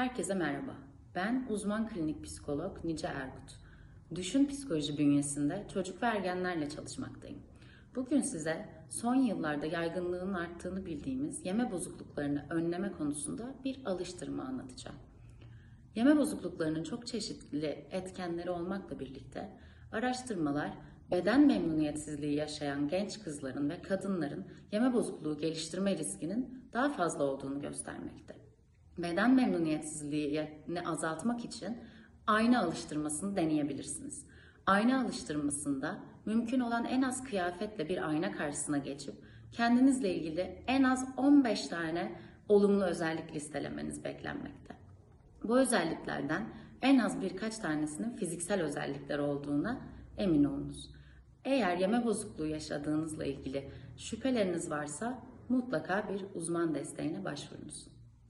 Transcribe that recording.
Herkese merhaba. Ben uzman klinik psikolog Nice Erkut. Düşün psikoloji bünyesinde çocuk ve ergenlerle çalışmaktayım. Bugün size son yıllarda yaygınlığının arttığını bildiğimiz yeme bozukluklarını önleme konusunda bir alıştırma anlatacağım. Yeme bozukluklarının çok çeşitli etkenleri olmakla birlikte araştırmalar beden memnuniyetsizliği yaşayan genç kızların ve kadınların yeme bozukluğu geliştirme riskinin daha fazla olduğunu göstermekte. Beden memnuniyetsizliğini azaltmak için ayna alıştırmasını deneyebilirsiniz. Ayna alıştırmasında mümkün olan en az kıyafetle bir ayna karşısına geçip kendinizle ilgili en az 15 tane olumlu özellik listelemeniz beklenmekte. Bu özelliklerden en az birkaç tanesinin fiziksel özellikler olduğuna emin olunuz. Eğer yeme bozukluğu yaşadığınızla ilgili şüpheleriniz varsa mutlaka bir uzman desteğine başvurunuz.